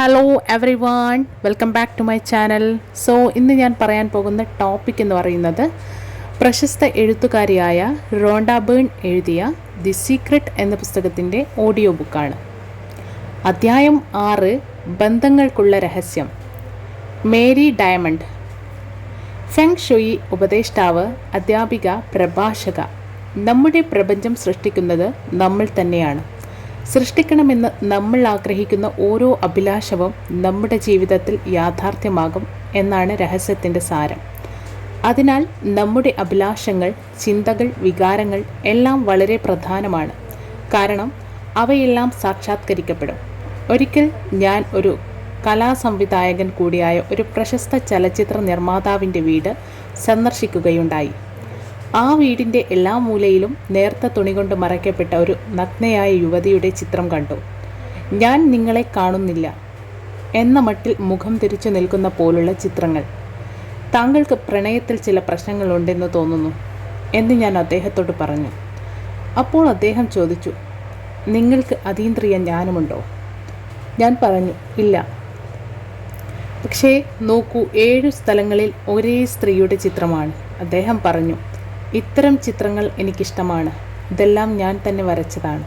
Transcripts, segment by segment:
Hello everyone welcome back to my channel so ഇന്ന് ഞാൻ പറയാൻ പോകുന്ന ടോപ്പിക് എന്ന് പറയുന്നത് പ്രശസ്ത എഴുത്തുകാരിയായ റോണ്ട ബേൺ എഴുതിയ ദി സീക്രട്ട് എന്ന പുസ്തകത്തിന്റെ ഓഡിയോ ബുക്കാണ് അധ്യായം ആറ് ബന്ധങ്ങൾക്കുള്ള രഹസ്യം. Mary diamond. ഫെങ് ഷുയി ഉപദേഷ്ടാവ് അധ്യാപിക പ്രഭാഷക. നമ്മുടെ പ്രപഞ്ചം സൃഷ്ടിക്കുന്നത് നമ്മൾ തന്നെയാണ്. സൃഷ്ടിക്കണമെന്ന് നമ്മൾ ആഗ്രഹിക്കുന്ന ഓരോ അഭിലാഷവും നമ്മുടെ ജീവിതത്തിൽ യാഥാർത്ഥ്യമാകും എന്നാണ് രഹസ്യത്തിന്റെ സാരം. അതിനാൽ നമ്മുടെ അഭിലാഷങ്ങൾ ചിന്തകൾ വികാരങ്ങൾ എല്ലാം വളരെ പ്രധാനമാണ്. കാരണം അവയെല്ലാം സാക്ഷാത്കരിക്കപ്പെടും. ഒരിക്കൽ ഞാൻ ഒരു കലാസംവിധായകൻ കൂടിയായ ഒരു പ്രശസ്ത ചലച്ചിത്ര നിർമ്മാതാവിന്റെ വീട് സന്ദർശിക്കുകയുണ്ടായി. ആ വീടിന്റെ എല്ലാ മൂലയിലും നേർത്ത തുണി കൊണ്ട് മറയ്ക്കപ്പെട്ട ഒരു നഗ്നയായ യുവതിയുടെ ചിത്രം കണ്ടു. ഞാൻ നിങ്ങളെ കാണുന്നില്ല എന്ന മട്ടിൽ മുഖം തിരിച്ചു നിൽക്കുന്ന പോലുള്ള ചിത്രങ്ങൾ. താങ്കൾക്ക് പ്രണയത്തിൽ ചില പ്രശ്നങ്ങളുണ്ടെന്ന് തോന്നുന്നു എന്ന് ഞാൻ അദ്ദേഹത്തോട് പറഞ്ഞു. അപ്പോൾ അദ്ദേഹം ചോദിച്ചു നിങ്ങൾക്ക് അതീന്ദ്രിയ ജ്ഞാനമുണ്ടോ? ഞാൻ പറഞ്ഞു ഇല്ല. പക്ഷേ നോക്കൂ ഏഴു സ്ഥലങ്ങളിൽ ഒരേ സ്ത്രീയുടെ ചിത്രമാണ്. അദ്ദേഹം പറഞ്ഞു ഇത്തരം ചിത്രങ്ങൾ എനിക്കിഷ്ടമാണ്. ഇതെല്ലാം ഞാൻ തന്നെ വരച്ചതാണ്.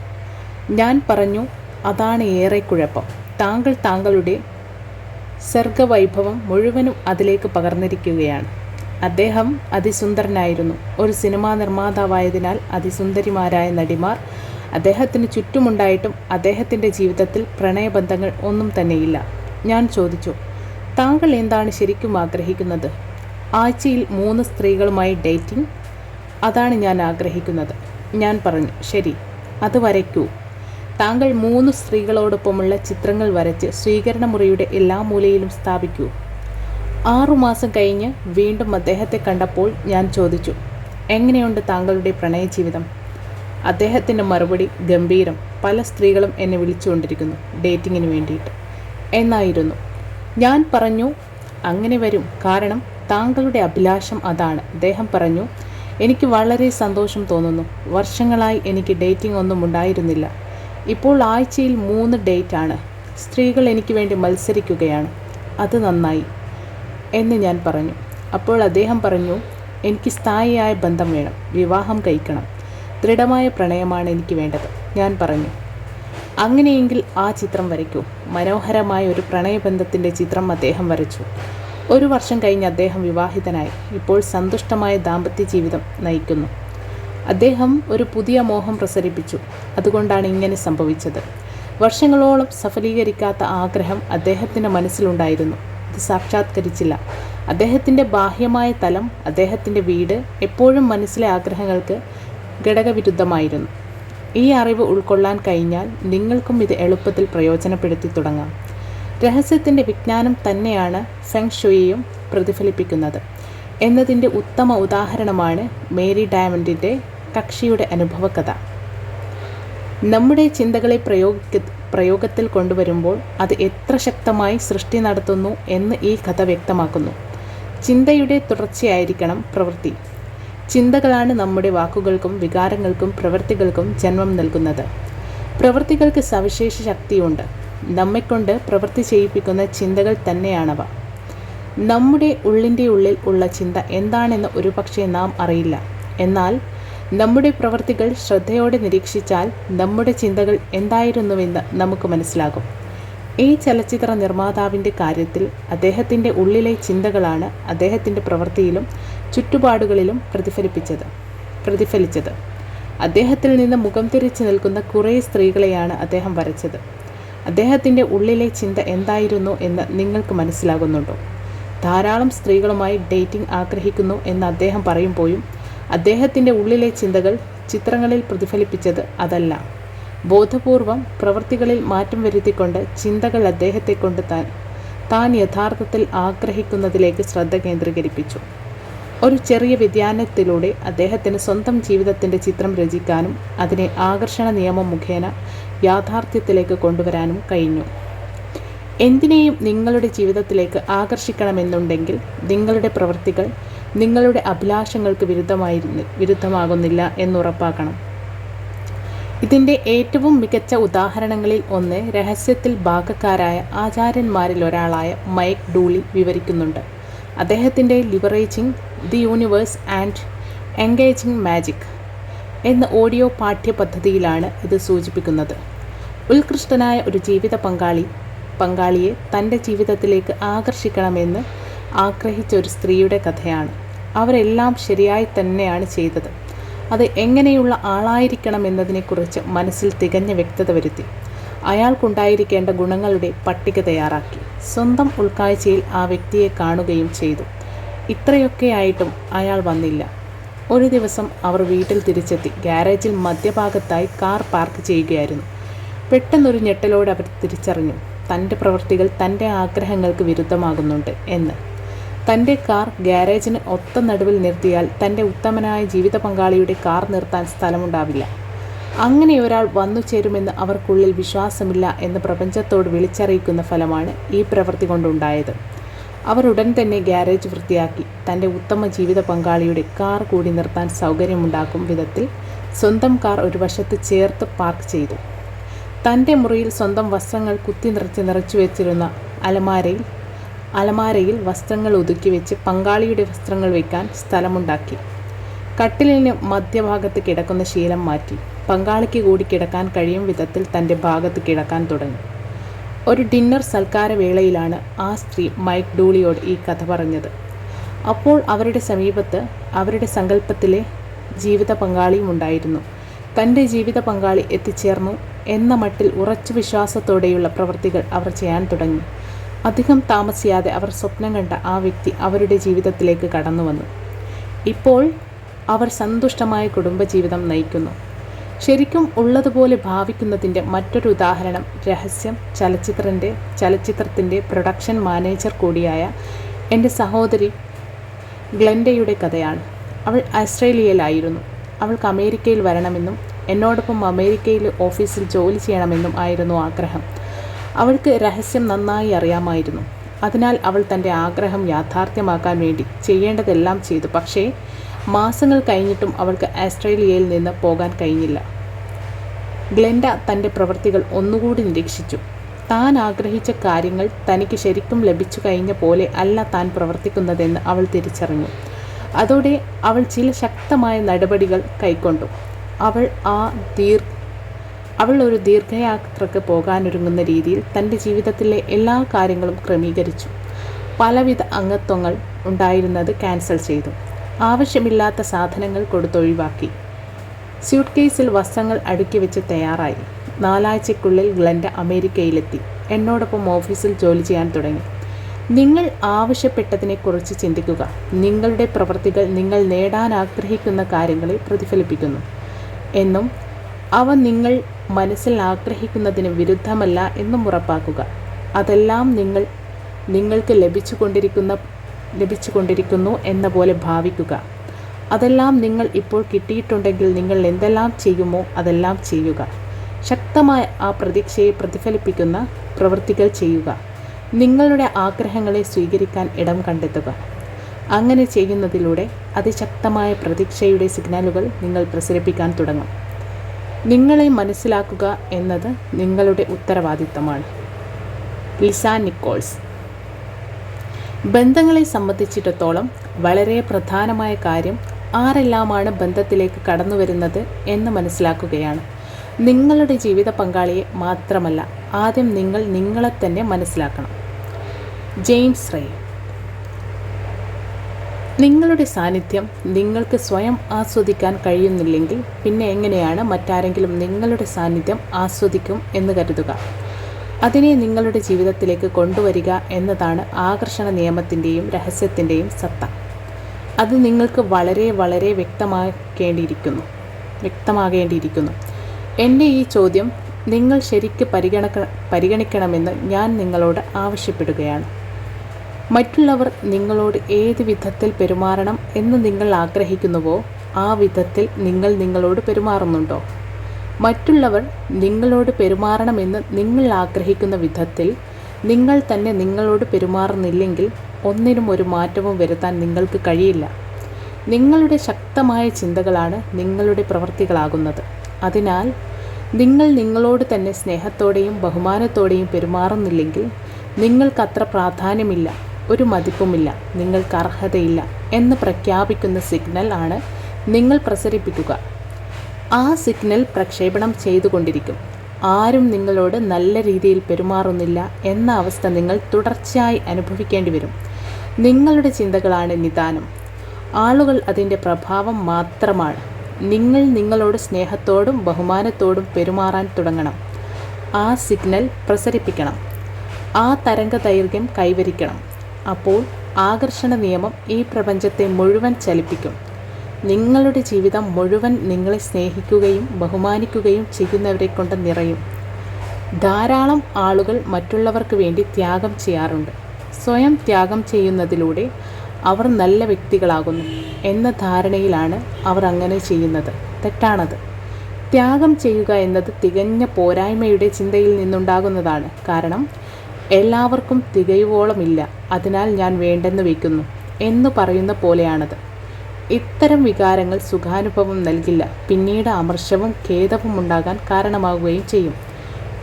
ഞാൻ പറഞ്ഞു അതാണ് ഏറെ കുഴപ്പം. താങ്കൾ താങ്കളുടെ സർഗവൈഭവം മുഴുവനും അതിലേക്ക് പകർന്നിരിക്കുകയാണ്. അദ്ദേഹം അതിസുന്ദരനായിരുന്നു. ഒരു സിനിമാ നിർമ്മാതാവായതിനാൽ അതിസുന്ദരിമാരായ നടിമാർ അദ്ദേഹത്തിന് ചുറ്റുമുണ്ടായിട്ടും അദ്ദേഹത്തിന്റെ ജീവിതത്തിൽ പ്രണയബന്ധങ്ങൾ ഒന്നും തന്നെയില്ല. ഞാൻ ചോദിച്ചു താങ്കൾ എന്താണ് ശരിക്കും ആഗ്രഹിക്കുന്നത്? ആഴ്ചയിൽ മൂന്ന് സ്ത്രീകളുമായി ഡേറ്റിംഗ് അതാണ് ഞാൻ ആഗ്രഹിക്കുന്നത്. ഞാൻ പറഞ്ഞു ശരി അത് വരയ്ക്കൂ. താങ്കൾ മൂന്ന് സ്ത്രീകളോടൊപ്പമുള്ള ചിത്രങ്ങൾ വരച്ച് സ്വീകരണ മുറിയുടെ എല്ലാ മൂലയിലും സ്ഥാപിക്കൂ. ആറുമാസം കഴിഞ്ഞ് വീണ്ടും അദ്ദേഹത്തെ കണ്ടപ്പോൾ ഞാൻ ചോദിച്ചു എങ്ങനെയുണ്ട് താങ്കളുടെ പ്രണയജീവിതം? അദ്ദേഹത്തിന്റെ മറുപടി ഗംഭീരം. പല സ്ത്രീകളും എന്നെ വിളിച്ചുകൊണ്ടിരിക്കുന്നു ഡേറ്റിങ്ങിന് വേണ്ടിയിട്ട്. എന്നായിരുന്നു. ഞാൻ പറഞ്ഞു അങ്ങനെ വരും. കാരണം താങ്കളുടെ അഭിലാഷം അതാണ്. അദ്ദേഹം പറഞ്ഞു എനിക്ക് വളരെ സന്തോഷം തോന്നുന്നു. വർഷങ്ങളായി എനിക്ക് ഡേറ്റിംഗ് ഒന്നും ഉണ്ടായിരുന്നില്ല. ഇപ്പോൾ ആഴ്ചയിൽ മൂന്ന് ഡേറ്റ് ആണ്. സ്ത്രീകൾ എനിക്ക് വേണ്ടി മത്സരിക്കുകയാണ്. അത് നന്നായി. എന്ന് ഞാൻ പറഞ്ഞു. അപ്പോൾ അദ്ദേഹം പറഞ്ഞു എനിക്ക് സ്ഥായിയായ ബന്ധം വേണം. വിവാഹം കഴിക്കണം. ദൃഢമായ പ്രണയമാണ് എനിക്ക് വേണ്ടത്. ഞാൻ പറഞ്ഞു. അങ്ങനെയെങ്കിൽ ആ ചിത്രം വരയ്ക്കൂ. മനോഹരമായ ഒരു പ്രണയബന്ധത്തിന്റെ ചിത്രം അദ്ദേഹം വരച്ചു. ഒരു വർഷം കഴിഞ്ഞ് അദ്ദേഹം വിവാഹിതനായി. ഇപ്പോൾ സന്തുഷ്ടമായ ദാമ്പത്യ ജീവിതം നയിക്കുന്നു. അദ്ദേഹം ഒരു പുതിയ മോഹം പ്രസരിപ്പിച്ചു. അതുകൊണ്ടാണ് ഇങ്ങനെ സംഭവിച്ചത്. വർഷങ്ങളോളം സഫലീകരിക്കാത്ത ആഗ്രഹം അദ്ദേഹത്തിന്റെ മനസ്സിലുണ്ടായിരുന്നു. ഇത് സാക്ഷാത്കരിച്ചില്ല. അദ്ദേഹത്തിന്റെ ബാഹ്യമായ തലം അദ്ദേഹത്തിന്റെ വീട് എപ്പോഴും മനസ്സിലെ ആഗ്രഹങ്ങൾക്ക് ഘടകവിരുദ്ധമായിരുന്നു. ഈ അറിവ് ഉൾക്കൊള്ളാൻ കഴിഞ്ഞാൽ നിങ്ങൾക്കും ഇത് എളുപ്പത്തിൽ പ്രയോജനപ്പെടുത്തി തുടങ്ങാം. രഹസ്യത്തിന്റെ വിജ്ഞാനം തന്നെയാണ് ഫെങ് ഷുയിയും പ്രതിഫലിപ്പിക്കുന്നത്. എന്നതിന്റെ ഉത്തമ ഉദാഹരണമാണ് മേരി ഡയമണ്ടിന്റെ കക്ഷിയുടെ അനുഭവകഥ. നമ്മുടെ ചിന്തകളെ പ്രയോഗിക്ക പ്രയോഗത്തിൽ കൊണ്ടുവരുമ്പോൾ അത് എത്ര ശക്തമായി സൃഷ്ടി നടത്തുന്നു എന്ന് ഈ കഥ വ്യക്തമാക്കുന്നു. ചിന്തയുടെ തുടർച്ചയായിരിക്കണം പ്രവൃത്തി. ചിന്തകളാണ് നമ്മുടെ വാക്കുകൾക്കും വികാരങ്ങൾക്കും പ്രവൃത്തികൾക്കും ജന്മം നൽകുന്നത്. പ്രവൃത്തികൾക്ക് സവിശേഷ ശക്തിയുണ്ട്. നമ്മെക്കൊണ്ട് പ്രവൃത്തി ചെയ്യിപ്പിക്കുന്ന ചിന്തകൾ തന്നെയാണവ. നമ്മുടെ ഉള്ളിന്റെ ഉള്ളിൽ ഉള്ള ചിന്ത എന്താണെന്ന് ഒരുപക്ഷെ നാം അറിയില്ല. എന്നാൽ നമ്മുടെ പ്രവൃത്തികൾ ശ്രദ്ധയോടെ നിരീക്ഷിച്ചാൽ നമ്മുടെ ചിന്തകൾ എന്തായിരുന്നുവെന്ന് നമുക്ക് മനസ്സിലാകും. ഈ ചലച്ചിത്ര നിർമ്മാതാവിന്റെ കാര്യത്തിൽ അദ്ദേഹത്തിന്റെ ഉള്ളിലെ ചിന്തകളാണ് അദ്ദേഹത്തിന്റെ പ്രവൃത്തിയിലും ചുറ്റുപാടുകളിലും പ്രതിഫലിപ്പിച്ചത് പ്രതിഫലിച്ചത്. അദ്ദേഹത്തിൽ നിന്ന് മുഖം തിരിച്ചു നിൽക്കുന്ന കുറേ സ്ത്രീകളെയാണ് അദ്ദേഹം വരച്ചത്. അദ്ദേഹത്തിന്റെ ഉള്ളിലെ ചിന്ത എന്തായിരുന്നു എന്ന് നിങ്ങൾക്ക് മനസ്സിലാകുന്നുണ്ടോ? ധാരാളം സ്ത്രീകളുമായി ഡേറ്റിംഗ് ആഗ്രഹിക്കുന്നു എന്ന് അദ്ദേഹം പറയുമ്പോഴും അദ്ദേഹത്തിന്റെ ഉള്ളിലെ ചിന്തകൾ ചിത്രങ്ങളിൽ പ്രതിഫലിപ്പിച്ചത് അതല്ല. ബോധപൂർവം പ്രവൃത്തികളിൽ മാറ്റം വരുത്തിക്കൊണ്ട് ചിന്തകൾ അദ്ദേഹത്തെ കൊണ്ട് താൻ താൻ യഥാർത്ഥത്തിൽ ആഗ്രഹിക്കുന്നതിലേക്ക് ശ്രദ്ധ കേന്ദ്രീകരിപ്പിച്ചു. ഒരു ചെറിയ വ്യതിയാനത്തിലൂടെ അദ്ദേഹത്തിന് സ്വന്തം ജീവിതത്തിന്റെ ചിത്രം രചിക്കാനും അതിനെ ആകർഷണ നിയമം മുഖേന യാഥാർത്ഥ്യത്തിലേക്ക് കൊണ്ടുവരാനും കഴിഞ്ഞു. എന്തിനേയും നിങ്ങളുടെ ജീവിതത്തിലേക്ക് ആകർഷിക്കണമെന്നുണ്ടെങ്കിൽ നിങ്ങളുടെ പ്രവൃത്തികൾ നിങ്ങളുടെ അഭിലാഷങ്ങൾക്ക് വിരുദ്ധമായിരുന്നു വിരുദ്ധമാകുന്നില്ല എന്നുറപ്പാക്കണം. ഇതിന്റെ ഏറ്റവും മികച്ച ഉദാഹരണങ്ങളിൽ ഒന്ന് രഹസ്യത്തിൽ ഭാഗക്കാരായ ആചാര്യന്മാരിൽ ഒരാളായ മൈക്ക് ഡൂളി വിവരിക്കുന്നുണ്ട്. അദ്ദേഹത്തിന്റെ liberating the universe and engaging magic എന്ന ഓഡിയോ പാഠ്യപദ്ധതിയിലാണ് ഇത് സൂചിപ്പിക്കുന്നത്. ഉത്കൃഷ്ടനായ ഒരു ജീവിത പങ്കാളി പങ്കാളിയെ തന്റെ ജീവിതത്തിലേക്ക് ആകർഷിക്കണമെന്ന് ആഗ്രഹിച്ച ഒരു സ്ത്രീയുടെ കഥയാണ്. അവരെല്ലാം ശരിയായി തന്നെയാണ് ചെയ്തത്. അത് എങ്ങനെയുള്ള ആളായിരിക്കണം എന്നതിനെക്കുറിച്ച് മനസ്സിൽ തികഞ്ഞ വ്യക്തത വരുത്തി. അയാൾക്കുണ്ടായിരിക്കേണ്ട ഗുണങ്ങളുടെ പട്ടിക തയ്യാറാക്കി. സ്വന്തം ഉൾക്കാഴ്ചയിൽ ആ വ്യക്തിയെ കാണുകയും ചെയ്തു. ഇത്രയൊക്കെയായിട്ടും അയാൾ വന്നില്ല. ഒരു ദിവസം അവർ വീട്ടിൽ തിരിച്ചെത്തി. ഗ്യാരേജിൽ മധ്യഭാഗത്തായി കാർ പാർക്ക് ചെയ്യുകയായിരുന്നു. പെട്ടെന്നൊരു ഞെട്ടലോടെ അവർ തിരിച്ചറിഞ്ഞു. തന്റെ പ്രവൃത്തികൾ തന്റെ ആഗ്രഹങ്ങൾക്ക് വിരുദ്ധമാകുന്നുണ്ട് എന്ന്. തന്റെ കാർ ഗ്യാരേജിന് ഒത്ത നടുവിൽ നിർത്തിയാൽ തന്റെ ഉത്തമനായ ജീവിത പങ്കാളിയുടെ കാർ നിർത്താൻ സ്ഥലമുണ്ടാവില്ല. അങ്ങനെ ഒരാൾ വന്നു ചേരുമെന്ന് അവർക്കുള്ളിൽ വിശ്വാസമില്ല എന്ന് പ്രപഞ്ചത്തോട് വിളിച്ചറിയിക്കുന്ന ഫലമാണ് ഈ പ്രവൃത്തി കൊണ്ടുണ്ടായത്. അവർ ഉടൻ തന്നെ ഗ്യാരേജ് വൃത്തിയാക്കി. തന്റെ ഉത്തമ ജീവിത പങ്കാളിയുടെ കാർ കൂടി നിർത്താൻ സൗകര്യമുണ്ടാക്കും വിധത്തിൽ സ്വന്തം കാർ ഒരു വശത്ത് ചേർത്ത് പാർക്ക് ചെയ്തു. തന്റെ മുറിയിൽ സ്വന്തം വസ്ത്രങ്ങൾ കുത്തി നിറച്ച് നിറച്ചു വെച്ചിരുന്ന അലമാരയിൽ അലമാരയിൽ വസ്ത്രങ്ങൾ ഒതുക്കി വെച്ച് പങ്കാളിയുടെ വസ്ത്രങ്ങൾ വയ്ക്കാൻ സ്ഥലമുണ്ടാക്കി. കട്ടിലിന് മധ്യഭാഗത്ത് കിടക്കുന്ന ശീലം മാറ്റി പങ്കാളിക്ക് കൂടി കിടക്കാൻ കഴിയും വിധത്തിൽ തന്റെ ഭാഗത്ത് കിടക്കാൻ തുടങ്ങി. ഒരു ഡിന്നർ സൽക്കാര വേളയിലാണ് ആ സ്ത്രീ മൈക്ക് ഡൂളിയോട് ഈ കഥ പറഞ്ഞത്. അപ്പോൾ അവരുടെ സമീപത്ത് അവരുടെ സങ്കല്പത്തിലെ ജീവിത പങ്കാളിയും ഉണ്ടായിരുന്നു. തന്റെ ജീവിത പങ്കാളി എത്തിച്ചേർന്നു എന്ന മട്ടിൽ ഉറച്ചു വിശ്വാസത്തോടെയുള്ള പ്രവൃത്തികൾ അവർ ചെയ്യാൻ തുടങ്ങി. അധികം താമസിയാതെ അവർ സ്വപ്നം കണ്ട ആ വ്യക്തി അവരുടെ ജീവിതത്തിലേക്ക് കടന്നു വന്നു ഇപ്പോൾ അവർ സന്തുഷ്ടമായ കുടുംബജീവിതം നയിക്കുന്നു. ശരിക്കും ഉള്ളതുപോലെ ഭാവിക്കുന്നതിന്റെ മറ്റൊരു ഉദാഹരണം രഹസ്യം ചലച്ചിത്രന്റെ ചലച്ചിത്രത്തിന്റെ പ്രൊഡക്ഷൻ മാനേജർ കൂടിയായ എന്റെ സഹോദരി ഗ്ലെൻഡയുടെ കഥയാണ്. അവൾ ഓസ്ട്രേലിയയിലായിരുന്നു അവൾക്ക് അമേരിക്കയിൽ വരണമെന്നും എന്നോടൊപ്പം അമേരിക്കയിൽ ഓഫീസിൽ ജോലി ചെയ്യണമെന്നും ആയിരുന്നു ആഗ്രഹം. അവൾക്ക് രഹസ്യം നന്നായി അറിയാമായിരുന്നു. അതിനാൽ അവൾ തന്റെ ആഗ്രഹം യാഥാർത്ഥ്യമാക്കാൻ വേണ്ടി ചെയ്യേണ്ടതെല്ലാം ചെയ്തു. പക്ഷേ മാസങ്ങൾ കഴിഞ്ഞിട്ടും അവൾക്ക് ആസ്ട്രേലിയയിൽ നിന്ന് പോകാൻ കഴിഞ്ഞില്ല. ഗ്ലെൻഡ തന്റെ പ്രവൃത്തികൾ ഒന്നുകൂടി നിരീക്ഷിച്ചു. താൻ ആഗ്രഹിച്ച കാര്യങ്ങൾ തനിക്ക് ശരിക്കും ലഭിച്ചു കഴിഞ്ഞ പോലെ അല്ല താൻ പ്രവർത്തിക്കുന്നതെന്ന് അവൾ തിരിച്ചറിഞ്ഞു. അതോടെ അവൾ ചില ശക്തമായ നടപടികൾ കൈക്കൊണ്ടു. അവൾ ആ ദീർ അവൾ ഒരു ദീർഘയാത്രക്ക് പോകാനൊരുങ്ങുന്ന രീതിയിൽ തന്റെ ജീവിതത്തിലെ എല്ലാ കാര്യങ്ങളും ക്രമീകരിച്ചു. പലവിധ അംഗത്വങ്ങൾ ഉണ്ടായിരുന്നത് ക്യാൻസൽ ചെയ്തു. ആവശ്യമില്ലാത്ത സാധനങ്ങൾ കൊടുത്തൊഴിവാക്കി. സ്യൂട്ട് കേസിൽ വസ്ത്രങ്ങൾ അടുക്കി വെച്ച് തയ്യാറായി. നാലാഴ്ചയ്ക്കുള്ളിൽ ഗ്ലൻഡ അമേരിക്കയിലെത്തി. എന്നോടൊപ്പം ഓഫീസിൽ ജോലി ചെയ്യാൻ തുടങ്ങി. നിങ്ങൾ ആവശ്യപ്പെട്ടതിനെക്കുറിച്ച് ചിന്തിക്കുക. നിങ്ങളുടെ പ്രവൃത്തികൾ നിങ്ങൾ നേടാൻ ആഗ്രഹിക്കുന്ന കാര്യങ്ങളെ പ്രതിഫലിപ്പിക്കുന്നു. എന്നും അവ നിങ്ങൾ മനസ്സിൽ ആഗ്രഹിക്കുന്നതിന് വിരുദ്ധമല്ല എന്നും ഉറപ്പാക്കുക. അതെല്ലാം നിങ്ങൾ നിങ്ങൾക്ക് ലഭിച്ചുകൊണ്ടിരിക്കുന്ന ലഭിച്ചുകൊണ്ടിരിക്കുന്നു എന്ന പോലെ ഭാവിക്കുക. അതെല്ലാം നിങ്ങൾ ഇപ്പോൾ കിട്ടിയിട്ടുണ്ടെങ്കിൽ നിങ്ങൾ എന്തെല്ലാം ചെയ്യുമോ അതെല്ലാം ചെയ്യുക. ശക്തമായ ആ പ്രതീക്ഷയെ പ്രതിഫലിപ്പിക്കുന്ന പ്രവൃത്തികൾ ചെയ്യുക. നിങ്ങളുടെ ആഗ്രഹങ്ങളെ സ്വീകരിക്കാൻ ഇടം കണ്ടെത്തുക. അങ്ങനെ ചെയ്യുന്നതിലൂടെ അതിശക്തമായ പ്രതീക്ഷയുടെ സിഗ്നലുകൾ നിങ്ങൾ പ്രസരിപ്പിക്കാൻ തുടങ്ങും. നിങ്ങളെ മനസ്സിലാക്കുക എന്നത് നിങ്ങളുടെ ഉത്തരവാദിത്തമാണ്. ലിസ നിക്കോൾസ് ബന്ധങ്ങളെ സംബന്ധിച്ചിടത്തോളം വളരെ പ്രധാനമായ കാര്യം ആരെല്ലാമാണ് ബന്ധത്തിലേക്ക് കടന്നു വരുന്നത് എന്ന് മനസ്സിലാക്കുകയാണ്. നിങ്ങളുടെ ജീവിത പങ്കാളിയെ മാത്രമല്ല ആദ്യം നിങ്ങൾ നിങ്ങളെ തന്നെ മനസ്സിലാക്കണം. James Ray. നിങ്ങളുടെ സാന്നിധ്യം നിങ്ങൾക്ക് സ്വയം ആസ്വദിക്കാൻ കഴിയുന്നില്ലെങ്കിൽ പിന്നെ എങ്ങനെയാണ് മറ്റാരെങ്കിലും നിങ്ങളുടെ സാന്നിധ്യം ആസ്വദിക്കും എന്ന് കരുതുക. അതിനെ നിങ്ങളുടെ ജീവിതത്തിലേക്ക് കൊണ്ടുവരിക എന്നതാണ് ആകർഷണ നിയമത്തിന്റെയും രഹസ്യത്തിന്റെയും സത്ത. അത് നിങ്ങൾക്ക് വളരെ വളരെ വ്യക്തമാക്കേണ്ടിയിരിക്കുന്നു. വ്യക്തമാകേണ്ടിയിരിക്കുന്നു. എന്റെ ഈ ചോദ്യം നിങ്ങൾ ശരിക്ക് പരിഗണക്ക പരിഗണിക്കണമെന്ന് ഞാൻ നിങ്ങളോട് ആവശ്യപ്പെടുകയാണ്. മറ്റുള്ളവർ നിങ്ങളോട് ഏത് വിധത്തിൽ പെരുമാറണം എന്ന് നിങ്ങൾ ആഗ്രഹിക്കുന്നുവോ ആ വിധത്തിൽ നിങ്ങൾ നിങ്ങളോട് പെരുമാറുന്നുണ്ടോ? മറ്റുള്ളവർ നിങ്ങളോട് പെരുമാറണമെന്ന് നിങ്ങൾ ആഗ്രഹിക്കുന്ന വിധത്തിൽ നിങ്ങൾ തന്നെ നിങ്ങളോട് പെരുമാറുന്നില്ലെങ്കിൽ ഒന്നിനും ഒരു മാറ്റവും വരുത്താൻ നിങ്ങൾക്ക് കഴിയില്ല. നിങ്ങളുടെ ശക്തമായ ചിന്തകളാണ് നിങ്ങളുടെ പ്രവൃത്തികളാകുന്നത് അതിനാൽ നിങ്ങൾ നിങ്ങളോട് തന്നെ സ്നേഹത്തോടെയും ബഹുമാനത്തോടെയും പെരുമാറുന്നില്ലെങ്കിൽ നിങ്ങൾക്കത്ര പ്രാധാന്യമില്ല ഒരു മതിപ്പുമില്ല നിങ്ങൾക്ക് അർഹതയില്ല എന്ന് പ്രഖ്യാപിക്കുന്ന സിഗ്നൽ ആണ് നിങ്ങൾ പ്രസരിപ്പിക്കുക. ആ സിഗ്നൽ പ്രക്ഷേപണം ചെയ്തുകൊണ്ടിരിക്കും. ആരും നിങ്ങളോട് നല്ല രീതിയിൽ പെരുമാറുന്നില്ല എന്ന അവസ്ഥ നിങ്ങൾ തുടർച്ചയായി അനുഭവിക്കേണ്ടി വരും നിങ്ങളുടെ ചിന്തകളാണ് നിദാനം. ആളുകൾ അതിന്റെ പ്രഭാവം മാത്രമാണ്. നിങ്ങൾ നിങ്ങളോട് സ്നേഹത്തോടും ബഹുമാനത്തോടും പെരുമാറാൻ തുടങ്ങണം. ആ സിഗ്നൽ പ്രസരിപ്പിക്കണം. ആ തരംഗ ദൈർഘ്യം കൈവരിക്കണം. അപ്പോൾ ആകർഷണ നിയമം ഈ പ്രപഞ്ചത്തെ മുഴുവൻ ചലിപ്പിക്കും. നിങ്ങളുടെ ജീവിതം മുഴുവൻ നിങ്ങളെ സ്നേഹിക്കുകയും ബഹുമാനിക്കുകയും ചെയ്യുന്നവരെ കൊണ്ട് നിറയും. ധാരാളം ആളുകൾ മറ്റുള്ളവർക്ക് വേണ്ടി ത്യാഗം ചെയ്യാറുണ്ട്. സ്വയം ത്യാഗം ചെയ്യുന്നതിലൂടെ അവർ നല്ല വ്യക്തികളാകുന്നു എന്ന ധാരണയിലാണ് അവർ അങ്ങനെ ചെയ്യുന്നത്. തെറ്റാണത്. ത്യാഗം ചെയ്യുക എന്നത് തികഞ്ഞ പോരായ്മയുടെ ചിന്തയിൽ നിന്നുണ്ടാകുന്നതാണ്. കാരണം എല്ലാവർക്കും തികയുവോളമില്ല. അതിനാൽ ഞാൻ വേണ്ടെന്ന് വയ്ക്കുന്നു എന്ന് പറയുന്ന പോലെയാണത്. ഇത്തരം വികാരങ്ങൾ സുഖാനുഭവം നൽകില്ല. പിന്നീട് അമർഷവും ഖേദവും ഉണ്ടാകാൻ കാരണമാവുകയും ചെയ്യും.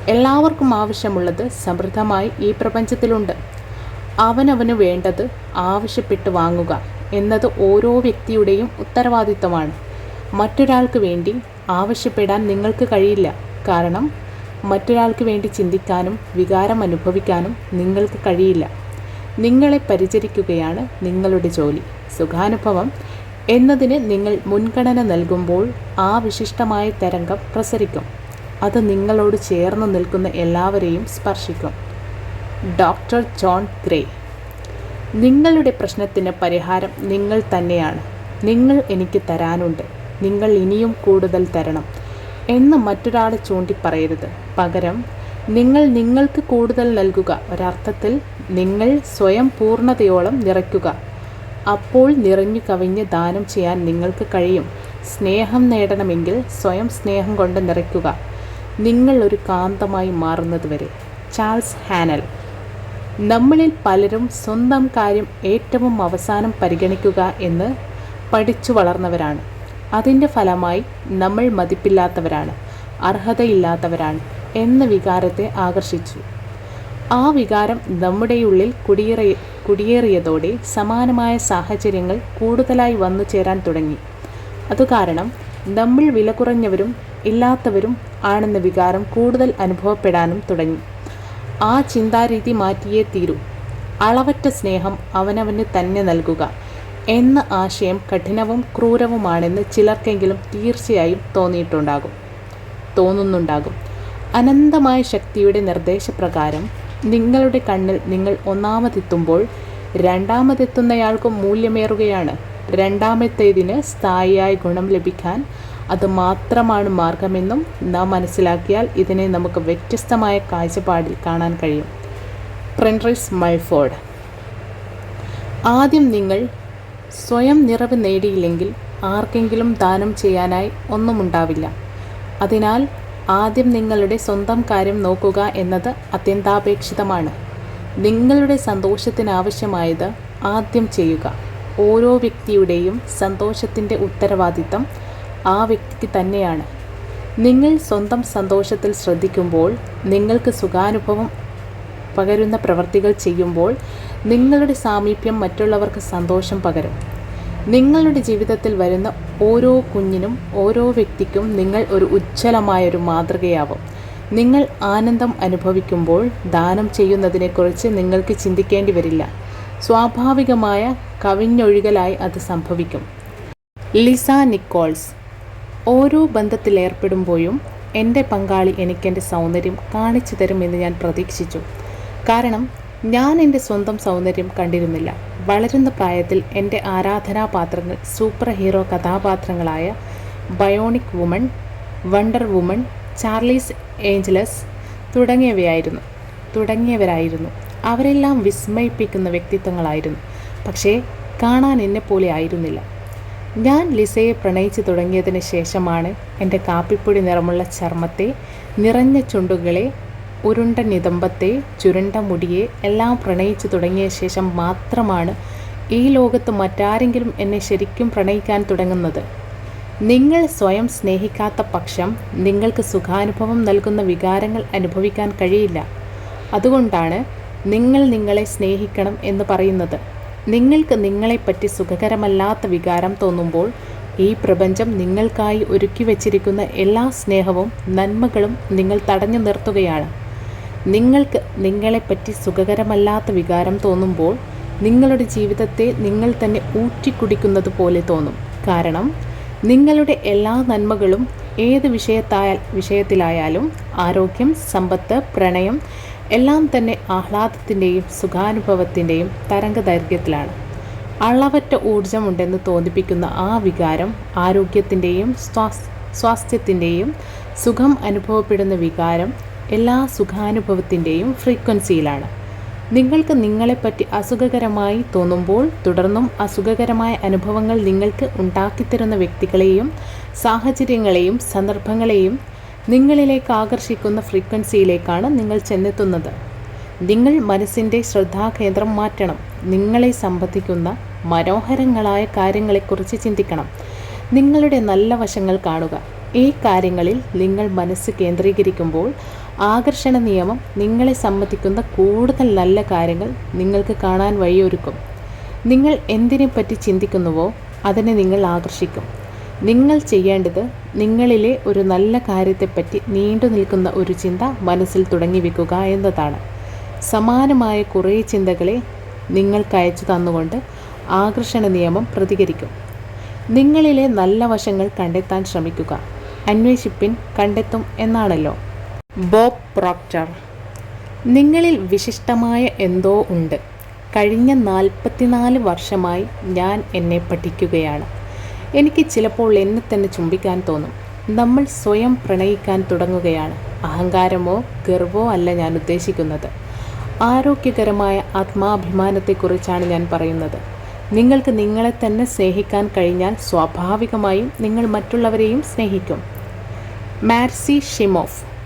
എല്ലാവർക്കും ആവശ്യമുള്ളത് സമൃദ്ധമായി ഈ പ്രപഞ്ചത്തിലുണ്ട്. അവനവന് വേണ്ടത് ആവശ്യപ്പെട്ട് വാങ്ങുക എന്നത് ഓരോ വ്യക്തിയുടെയും ഉത്തരവാദിത്തമാണ് മറ്റൊരാൾക്ക് വേണ്ടി ആവശ്യപ്പെടാൻ നിങ്ങൾക്ക് കഴിയില്ല. കാരണം മറ്റൊരാൾക്ക് വേണ്ടി ചിന്തിക്കാനും വികാരം അനുഭവിക്കാനും നിങ്ങൾക്ക് കഴിയില്ല. നിങ്ങളെ പരിചരിക്കുകയാണ് നിങ്ങളുടെ ജോലി. സുഖാനുഭവം എന്നതിന് നിങ്ങൾ മുൻഗണന നൽകുമ്പോൾ ആ വിശിഷ്ടമായ തരംഗം പ്രസരിക്കും. അത് നിങ്ങളോട് ചേർന്ന് നിൽക്കുന്ന എല്ലാവരെയും സ്പർശിക്കും. Doctor John Gray. നിങ്ങളുടെ പ്രശ്നത്തിന് പരിഹാരം നിങ്ങൾ തന്നെയാണ്. നിങ്ങൾ എനിക്ക് തരാനുണ്ട്. നിങ്ങൾ ഇനിയും കൂടുതൽ തരണം എന്ന് മറ്റൊരാൾ ചൂണ്ടി പറയരുത് പകരം നിങ്ങൾ നിങ്ങൾക്ക് കൂടുതൽ നൽകുക. ഒരർത്ഥത്തിൽ നിങ്ങൾ സ്വയം പൂർണതയോളം നിറയ്ക്കുക. അപ്പോൾ നിറഞ്ഞു കവിഞ്ഞ് ദാനം ചെയ്യാൻ നിങ്ങൾക്ക് കഴിയും. സ്നേഹം നേടണമെങ്കിൽ സ്വയം സ്നേഹം കൊണ്ട് നിറയ്ക്കുക. നിങ്ങൾ ഒരു കാന്തമായി മാറുന്നതുവരെ. Charles Haanel. നമ്മളിൽ പലരും സ്വന്തം കാര്യം ഏറ്റവും അവസാനം പരിഗണിക്കുക എന്ന് പഠിച്ചു വളർന്നവരാണ്. അതിന്റെ ഫലമായി നമ്മൾ മതിപ്പില്ലാത്തവരാണ് അർഹതയില്ലാത്തവരാണ് എന്ന വികാരത്തെ ആകർഷിച്ചു. ആ വികാരം നമ്മുടെ ഉള്ളിൽ കുടിയേറിയ കുടിയേറിയതോടെ സമാനമായ സാഹചര്യങ്ങൾ കൂടുതലായി വന്നു ചേരാൻ തുടങ്ങി. അതുകാരണം നമ്മൾ വില കുറഞ്ഞവരും ഇല്ലാത്തവരും ആണെന്ന വികാരം കൂടുതൽ അനുഭവപ്പെടാനും തുടങ്ങി. ആ ചിന്താരീതി മാറ്റിയേ തീരൂ. അളവറ്റ സ്നേഹം അവനവന് തന്നെ നൽകുക എന്ന ആശയം കഠിനവും ക്രൂരവുമാണെന്ന് ചിലർക്കെങ്കിലും തീർച്ചയായും തോന്നിയിട്ടുണ്ടാകും. തോന്നുന്നുണ്ടാകും. അനന്തമായ ശക്തിയുടെ നിർദ്ദേശപ്രകാരം നിങ്ങളുടെ കണ്ണിൽ നിങ്ങൾ ഒന്നാമതെത്തുമ്പോൾ രണ്ടാമതെത്തുന്നയാൾക്കും മൂല്യമേറുകയാണ്. രണ്ടാമത്തേതിന് സ്ഥായിയായ ഗുണം ലഭിക്കാൻ അത് മാത്രമാണ് മാർഗമെന്നും നാം മനസ്സിലാക്കിയാൽ ഇതിനെ നമുക്ക് വ്യത്യസ്തമായ കാഴ്ചപ്പാടിൽ കാണാൻ കഴിയും. പ്രിൻറിസ് മൈഫോർഡ് ആദ്യം നിങ്ങൾ സ്വയം നിറവ് നേടിയില്ലെങ്കിൽ ആർക്കെങ്കിലും ദാനം ചെയ്യാനായി ഒന്നുമുണ്ടാവില്ല. അതിനാൽ ആദ്യം നിങ്ങളുടെ സ്വന്തം കാര്യം നോക്കുക എന്നത് അത്യന്താപേക്ഷിതമാണ്. നിങ്ങളുടെ സന്തോഷത്തിനാവശ്യമായത് ആദ്യം ചെയ്യുക. ഓരോ വ്യക്തിയുടെയും സന്തോഷത്തിന്റെ ഉത്തരവാദിത്തം ആ വ്യക്തിക്ക് തന്നെയാണ്. നിങ്ങൾ സ്വന്തം സന്തോഷത്തിൽ ശ്രദ്ധിക്കുമ്പോൾ നിങ്ങൾക്ക് സുഖാനുഭവം പകരുന്ന പ്രവർത്തികൾ ചെയ്യുമ്പോൾ നിങ്ങളുടെ സാമീപ്യം മറ്റുള്ളവർക്ക് സന്തോഷം പകരും. നിങ്ങളുടെ ജീവിതത്തിൽ വരുന്ന ഓരോ കുഞ്ഞിനും ഓരോ വ്യക്തിക്കും നിങ്ങൾ ഒരു ഉജ്ജ്വലമായൊരു മാതൃകയാവും. നിങ്ങൾ ആനന്ദം അനുഭവിക്കുമ്പോൾ ദാനം ചെയ്യുന്നതിനെക്കുറിച്ച് നിങ്ങൾക്ക് ചിന്തിക്കേണ്ടി വരില്ല. സ്വാഭാവികമായ കവിഞ്ഞൊഴുകലായി അത് സംഭവിക്കും. Lisa Nichols. ഓരോ ബന്ധത്തിലേർപ്പെടുമ്പോഴും എന്റെ പങ്കാളി എനിക്കെന്റെ സൗന്ദര്യം കാണിച്ചു തരുമെന്ന് ഞാൻ പ്രതീക്ഷിച്ചു. കാരണം ഞാൻ എന്റെ സ്വന്തം സൗന്ദര്യം കണ്ടിരുന്നില്ല. വളരുന്ന പ്രായത്തിൽ എന്റെ ആരാധനാപാത്രങ്ങൾ super hero കഥാപാത്രങ്ങളായ bionic woman wonder woman Charlie's angels തുടങ്ങിയവയായിരുന്നു. തുടങ്ങിയവരായിരുന്നു. അവരെല്ലാം വിസ്മയിപ്പിക്കുന്ന വ്യക്തിത്വങ്ങളായിരുന്നു. പക്ഷേ കാണാൻ എന്നെ പോലെ ആയിരുന്നില്ല. ഞാൻ ലിസയെ പ്രണയിച്ചു തുടങ്ങിയതിന് ശേഷമാണ് എന്റെ കാപ്പിപ്പൊടി നിറമുള്ള ചർമ്മത്തെ നിറഞ്ഞ ചുണ്ടുകളെ ഉരുണ്ട നിതംബത്തെ ചുരുണ്ട മുടിയെ എല്ലാം പ്രണയിച്ചു തുടങ്ങിയ ശേഷം മാത്രമാണ് ഈ ലോകത്ത് മറ്റാരെങ്കിലും എന്നെ ശരിക്കും പ്രണയിക്കാൻ തുടങ്ങുന്നത്. നിങ്ങൾ സ്വയം സ്നേഹിക്കാത്ത പക്ഷം നിങ്ങൾക്ക് സുഖാനുഭവം നൽകുന്ന വികാരങ്ങൾ അനുഭവിക്കാൻ കഴിയില്ല. അതുകൊണ്ടാണ് നിങ്ങൾ നിങ്ങളെ സ്നേഹിക്കണം എന്ന് പറയുന്നത്. നിങ്ങൾക്ക് നിങ്ങളെപ്പറ്റി സുഖകരമല്ലാത്ത വികാരം തോന്നുമ്പോൾ ഈ പ്രപഞ്ചം നിങ്ങൾക്കായി ഒരുക്കി വച്ചിരിക്കുന്ന എല്ലാ സ്നേഹവും നന്മകളും നിങ്ങൾ തടഞ്ഞു നിർത്തുകയാണ്. നിങ്ങൾക്ക് നിങ്ങളെപ്പറ്റി സുഖകരമല്ലാത്ത വികാരം തോന്നുമ്പോൾ നിങ്ങളുടെ ജീവിതത്തെ നിങ്ങൾ തന്നെ ഊറ്റിക്കുടിക്കുന്നത് പോലെ തോന്നും. കാരണം നിങ്ങളുടെ എല്ലാ നന്മകളും ഏത് വിഷയത്തായ വിഷയത്തിലായാലും ആരോഗ്യം സമ്പത്ത് പ്രണയം എല്ലാം തന്നെ ആഹ്ലാദത്തിന്റെയും സുഖാനുഭവത്തിന്റെയും തരംഗദൈർഘ്യത്തിലാണ്. അളവറ്റ ഊർജമുണ്ടെന്ന് തോന്നിപ്പിക്കുന്ന ആ വികാരം ആരോഗ്യത്തിന്റെയും സ്വാസ് സ്വാസ്ഥ്യത്തിന്റെയും സുഖം അനുഭവപ്പെടുന്ന വികാരം എല്ലാ സുഖാനുഭവത്തിന്റെയും ഫ്രീക്വൻസിയിലാണ്. നിങ്ങൾക്ക് നിങ്ങളെപ്പറ്റി അസുഖകരമായി തോന്നുമ്പോൾ തുടർന്നും അസുഖകരമായ അനുഭവങ്ങൾ നിങ്ങൾക്ക് ഉണ്ടാക്കിത്തരുന്ന വ്യക്തികളെയും സാഹചര്യങ്ങളെയും സന്ദർഭങ്ങളെയും നിങ്ങളിലേക്ക് ആകർഷിക്കുന്ന ഫ്രീക്വൻസിയിലേക്കാണ് നിങ്ങൾ ചെന്നെത്തുന്നത്. നിങ്ങൾ മനസ്സിന്റെ ശ്രദ്ധാകേന്ദ്രം മാറ്റണം. നിങ്ങളെ സംബന്ധിക്കുന്ന മനോഹരങ്ങളായ കാര്യങ്ങളെക്കുറിച്ച് ചിന്തിക്കണം. നിങ്ങളുടെ നല്ല വശങ്ങൾ കാണുക. ഈ കാര്യങ്ങളിൽ നിങ്ങൾ മനസ്സ് കേന്ദ്രീകരിക്കുമ്പോൾ ആകർഷണ നിയമം നിങ്ങളെ സംബന്ധിക്കുന്ന കൂടുതൽ നല്ല കാര്യങ്ങൾ നിങ്ങൾക്ക് കാണാൻ വഴിയൊരുക്കും. നിങ്ങൾ എന്തിനെപ്പറ്റി ചിന്തിക്കുന്നുവോ അതിനെ നിങ്ങൾ ആകർഷിക്കും. നിങ്ങൾ ചെയ്യേണ്ടത് നിങ്ങളിലെ ഒരു നല്ല കാര്യത്തെപ്പറ്റി നീണ്ടു നിൽക്കുന്ന ഒരു ചിന്ത മനസ്സിൽ തുടങ്ങി വെക്കുക എന്നതാണ്. സമാനമായ കുറേ ചിന്തകളെ നിങ്ങൾക്ക് അയച്ചു തന്നുകൊണ്ട് ആകർഷണ നിയമം പ്രതികരിക്കും. നിങ്ങളിലെ നല്ല വശങ്ങൾ കണ്ടെത്താൻ ശ്രമിക്കുക. അന്വേഷിപ്പിൻ കണ്ടെത്തും എന്നാണല്ലോ. Bob Proctor. നിങ്ങളിൽ വിശിഷ്ടമായ എന്തോ ഉണ്ട്. കഴിഞ്ഞ നാൽപ്പത്തിനാല് വർഷമായി ഞാൻ എന്നെ പഠിക്കുകയാണ്. എനിക്ക് ചിലപ്പോൾ എന്നെ തന്നെ ചുംബിക്കാൻ തോന്നും. നമ്മൾ സ്വയം പ്രണയിക്കാൻ തുടങ്ങുകയാണ്. അഹങ്കാരമോ ഗർവോ അല്ല ഞാൻ ഉദ്ദേശിക്കുന്നത്. ആരോഗ്യകരമായ ആത്മാഭിമാനത്തെക്കുറിച്ചാണ് ഞാൻ പറയുന്നത്. നിങ്ങൾക്ക് നിങ്ങളെ തന്നെ സ്നേഹിക്കാൻ കഴിഞ്ഞാൽ സ്വാഭാവികമായും നിങ്ങൾ മറ്റുള്ളവരെയും സ്നേഹിക്കും. മാർസി ഷിമോഫ്.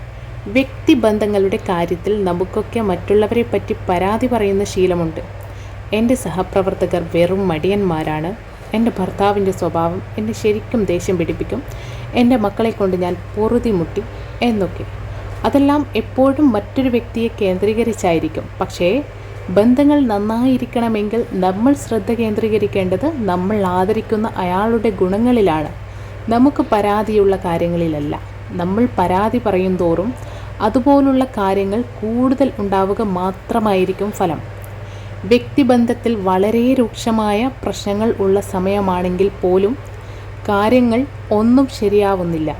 വ്യക്തിബന്ധങ്ങളുടെ കാര്യത്തിൽ നമുക്കൊക്കെ മറ്റുള്ളവരെ പറ്റി പരാതി പറയുന്ന ശീലമുണ്ട്. എന്റെ സഹപ്രവർത്തകർ വെറും മടിയന്മാരാണ്. എന്റെ ഭർത്താവിന്റെ സ്വഭാവം എന്നെ ശരിക്കും ദേഷ്യം പിടിപ്പിക്കും. എന്റെ മക്കളെ കൊണ്ട് ഞാൻ പൊറുതി മുട്ടി എന്നൊക്കെ. അതെല്ലാം എപ്പോഴും മറ്റൊരു വ്യക്തിയെ കേന്ദ്രീകരിച്ചായിരിക്കും. പക്ഷേ ബന്ധങ്ങൾ നന്നായിരിക്കണമെങ്കിൽ നമ്മൾ ശ്രദ്ധ കേന്ദ്രീകരിക്കേണ്ടത് നമ്മൾ ആദരിക്കുന്ന അയാളുടെ ഗുണങ്ങളിലാണ്. നമുക്ക് പരാതിയുള്ള കാര്യങ്ങളിലല്ല. നമ്മൾ പരാതി പറയും തോറും അതുപോലുള്ള കാര്യങ്ങൾ കൂടുതൽ ഉണ്ടാവുക മാത്രമായിരിക്കും ഫലം. വ്യക്തിബന്ധത്തിൽ വളരെ രൂക്ഷമായ പ്രശ്നങ്ങൾ ഉള്ള സമയമാണെങ്കിൽ പോലും കാര്യങ്ങൾ ഒന്നും ശരിയാവുന്നില്ല.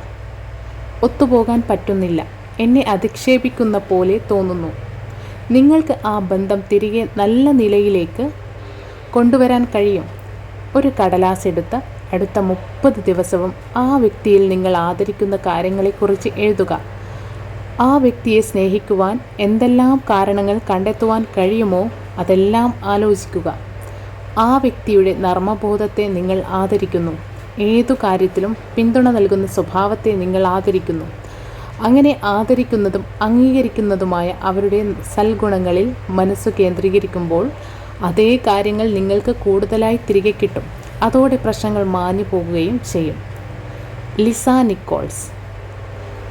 ഒത്തുപോകാൻ പറ്റുന്നില്ല. എന്നെ അധിക്ഷേപിക്കുന്ന പോലെ തോന്നുന്നു. നിങ്ങൾക്ക് ആ ബന്ധം തിരികെ നല്ല നിലയിലേക്ക് കൊണ്ടുവരാൻ കഴിയും. ഒരു കടലാസ് എടുത്ത് അടുത്ത മുപ്പത് ദിവസവും ആ വ്യക്തിയിൽ നിങ്ങൾ ആദരിക്കുന്ന കാര്യങ്ങളെക്കുറിച്ച് എഴുതുക. ആ വ്യക്തിയെ സ്നേഹിക്കുവാൻ എന്തെല്ലാം കാരണങ്ങൾ കണ്ടെത്തുവാൻ കഴിയുമോ അതെല്ലാം ആലോചിക്കുക. ആ വ്യക്തിയുടെ നർമ്മബോധത്തെ നിങ്ങൾ ആദരിക്കുന്നു. ഏതു കാര്യത്തിലും പിന്തുണ നൽകുന്ന സ്വഭാവത്തെ നിങ്ങൾ ആദരിക്കുന്നു. അങ്ങനെ ആദരിക്കുന്നതും അംഗീകരിക്കുന്നതുമായ അവരുടെ സൽഗുണങ്ങളിൽ മനസ്സ് കേന്ദ്രീകരിക്കുമ്പോൾ അതേ കാര്യങ്ങൾ നിങ്ങൾക്ക് കൂടുതലായി തിരികെ കിട്ടും. അതോടെ പ്രശ്നങ്ങൾ മാഞ്ഞു പോകുകയും ചെയ്യും. Lisa Nichols.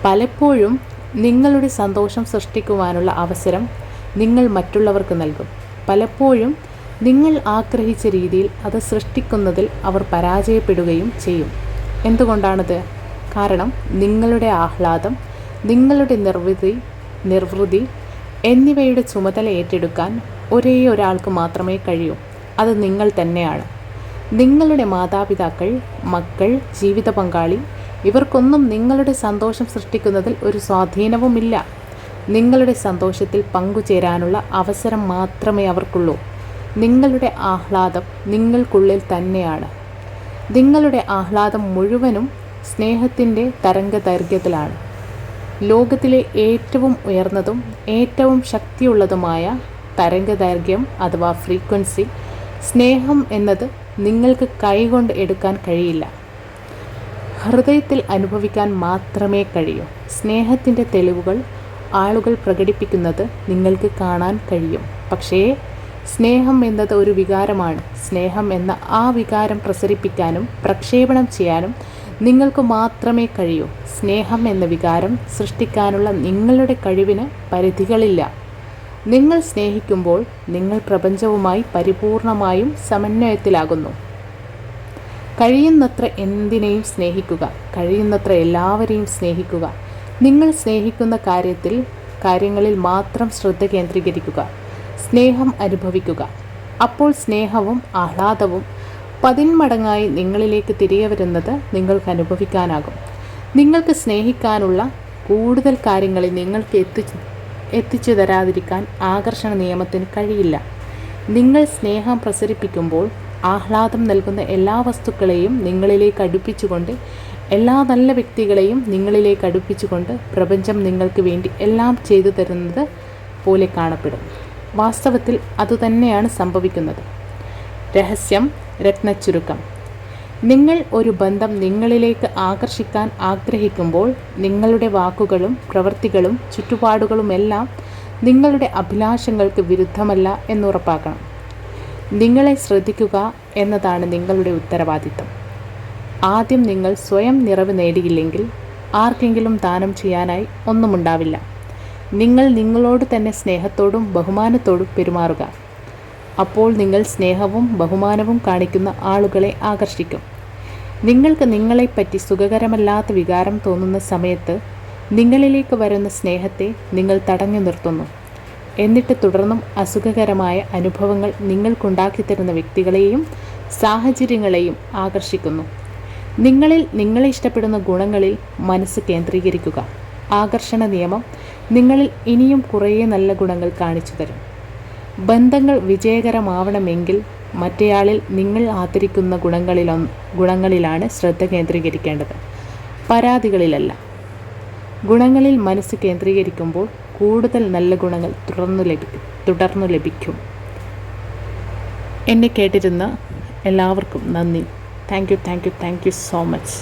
പലപ്പോഴും നിങ്ങളുടെ സന്തോഷം സൃഷ്ടിക്കുവാനുള്ള അവസരം നിങ്ങൾ മറ്റുള്ളവർക്ക് നൽകും. പലപ്പോഴും നിങ്ങൾ ആഗ്രഹിച്ച രീതിയിൽ അത് സൃഷ്ടിക്കുന്നതിൽ അവർ പരാജയപ്പെടുകയും ചെയ്യും. എന്തുകൊണ്ടാണത്? കാരണം നിങ്ങളുടെ ആഹ്ലാദം നിങ്ങളുടെ നിർവൃതി നിർവൃതി എന്നിവയുടെ ചുമതല ഏറ്റെടുക്കാൻ ഒരേ ഒരാൾക്ക് മാത്രമേ കഴിയൂ. അത് നിങ്ങൾ തന്നെയാണ്. നിങ്ങളുടെ മാതാപിതാക്കൾ മക്കൾ ജീവിത പങ്കാളി ഇവർക്കൊന്നും നിങ്ങളുടെ സന്തോഷം സൃഷ്ടിക്കുന്നതിൽ ഒരു സ്വാധീനവുമില്ല. നിങ്ങളുടെ സന്തോഷത്തിൽ പങ്കുചേരാനുള്ള അവസരം മാത്രമേ അവർക്കുള്ളൂ. നിങ്ങളുടെ ആഹ്ലാദം നിങ്ങൾക്കുള്ളിൽ തന്നെയാണ്. നിങ്ങളുടെ ആഹ്ലാദം മുഴുവനും സ്നേഹത്തിന്റെ തരംഗ ദൈർഘ്യത്തിലാണ് ലോകത്തിലെ ഏറ്റവും ഉയർന്നതും ഏറ്റവും ശക്തിയുള്ളതുമായ തരംഗ ദൈർഘ്യം അഥവാ ഫ്രീക്വൻസി സ്നേഹം എന്നത് നിങ്ങൾക്ക് കൈകൊണ്ട് എടുക്കാൻ കഴിയില്ല. ഹൃദയത്തിൽ അനുഭവിക്കാൻ മാത്രമേ കഴിയൂ. സ്നേഹത്തിന്റെ തെളിവുകൾ ആളുകൾ പ്രകടിപ്പിക്കുന്നത് നിങ്ങൾക്ക് കാണാൻ കഴിയും. പക്ഷേ സ്നേഹം എന്നത് ഒരു വികാരമാണ്. സ്നേഹം എന്ന ആ വികാരം പ്രസരിപ്പിക്കാനും പ്രക്ഷേപണം ചെയ്യാനും നിങ്ങൾക്ക് മാത്രമേ കഴിയൂ. സ്നേഹം എന്ന വികാരം സൃഷ്ടിക്കാനുള്ള നിങ്ങളുടെ കഴിവിന് പരിധികളില്ല. നിങ്ങൾ സ്നേഹിക്കുമ്പോൾ നിങ്ങൾ പ്രപഞ്ചവുമായി പരിപൂർണമായും സമന്വയത്തിലാകുന്നു. കഴിയുന്നത്ര എന്തിനേയും സ്നേഹിക്കുക കഴിയുന്നത്ര എല്ലാവരെയും സ്നേഹിക്കുക. നിങ്ങൾ സ്നേഹിക്കുന്ന കാര്യത്തിൽ കാര്യങ്ങളിൽ മാത്രം ശ്രദ്ധ കേന്ദ്രീകരിക്കുക സ്നേഹം അനുഭവിക്കുക. അപ്പോൾ സ്നേഹവും ആഹ്ലാദവും പതിന്മടങ്ങായി നിങ്ങളിലേക്ക് തിരികെ വരുന്നത് നിങ്ങൾക്ക് അനുഭവിക്കാനാകും. നിങ്ങൾക്ക് സ്നേഹിക്കാനുള്ള കൂടുതൽ കാര്യങ്ങളിൽ നിങ്ങൾക്ക് എത്തിച്ചു എത്തിച്ചു തരാതിരിക്കാൻ ആകർഷണ നിയമത്തിന് കഴിയില്ല. നിങ്ങൾ സ്നേഹം പ്രസരിപ്പിക്കുമ്പോൾ ആഹ്ലാദം നൽകുന്ന എല്ലാ വസ്തുക്കളെയും നിങ്ങളിലേക്ക് അടുപ്പിച്ചുകൊണ്ട് എല്ലാ നല്ല വ്യക്തികളെയും നിങ്ങളിലേക്ക് അടുപ്പിച്ചുകൊണ്ട് പ്രപഞ്ചം നിങ്ങൾക്ക് വേണ്ടി എല്ലാം ചെയ്തു തരുന്നത് പോലെ കാണപ്പെടും. വാസ്തവത്തിൽ അതുതന്നെയാണ് സംഭവിക്കുന്നത്. രഹസ്യം രത്നച്ചുരുക്കം. നിങ്ങൾ ഒരു ബന്ധം നിങ്ങളിലേക്ക് ആകർഷിക്കാൻ ആഗ്രഹിക്കുമ്പോൾ നിങ്ങളുടെ വാക്കുകളും പ്രവൃത്തികളും ചുറ്റുപാടുകളുമെല്ലാം നിങ്ങളുടെ അഭിലാഷങ്ങൾക്ക് വിരുദ്ധമല്ല എന്നുറപ്പാക്കണം. നിങ്ങളെ ശ്രദ്ധിക്കുക എന്നതാണ് നിങ്ങളുടെ ഉത്തരവാദിത്തം. ആദ്യം നിങ്ങൾ സ്വയം നിറവ് നേടിയില്ലെങ്കിൽ ആർക്കെങ്കിലും ദാനം ചെയ്യാനായി ഒന്നുമുണ്ടാവില്ല. നിങ്ങൾ നിങ്ങളോട് തന്നെ സ്നേഹത്തോടും ബഹുമാനത്തോടും പെരുമാറുക. അപ്പോൾ നിങ്ങൾ സ്നേഹവും ബഹുമാനവും കാണിക്കുന്ന ആളുകളെ ആകർഷിക്കും. നിങ്ങൾക്ക് നിങ്ങളെപ്പറ്റി സുഖകരമല്ലാത്ത വികാരം തോന്നുന്ന സമയത്ത് നിങ്ങളിലേക്ക് വരുന്ന സ്നേഹത്തെ നിങ്ങൾ തടഞ്ഞു നിർത്തുന്നു. എന്നിട്ട് തുടർന്നും അസുഖകരമായ അനുഭവങ്ങൾ നിങ്ങൾക്കുണ്ടാക്കിത്തരുന്ന വ്യക്തികളെയും സാഹചര്യങ്ങളെയും ആകർഷിക്കുന്നു. നിങ്ങളിൽ നിങ്ങളെ ഇഷ്ടപ്പെടുന്ന ഗുണങ്ങളിൽ മനസ്സ് കേന്ദ്രീകരിക്കുക. ആകർഷണ നിയമം നിങ്ങളിൽ ഇനിയും കുറേ നല്ല ഗുണങ്ങൾ കാണിച്ചു തരും. ബന്ധങ്ങൾ വിജയകരമാവണമെങ്കിൽ മറ്റേയാളിൽ നിങ്ങൾ ആദരിക്കുന്ന ഗുണങ്ങളിലൊ ഗുണങ്ങളിലാണ് ശ്രദ്ധ കേന്ദ്രീകരിക്കേണ്ടത്. പരാതികളിലല്ല. ഗുണങ്ങളിൽ മനസ്സ് കേന്ദ്രീകരിക്കുമ്പോൾ കൂടുതൽ നല്ല ഗുണങ്ങൾ തുടർന്നു ലഭിക്കും തുടർന്നു ലഭിക്കും. എന്നെ കേട്ടിരുന്ന എല്ലാവർക്കും നന്ദി. Thank you thank you thank you so much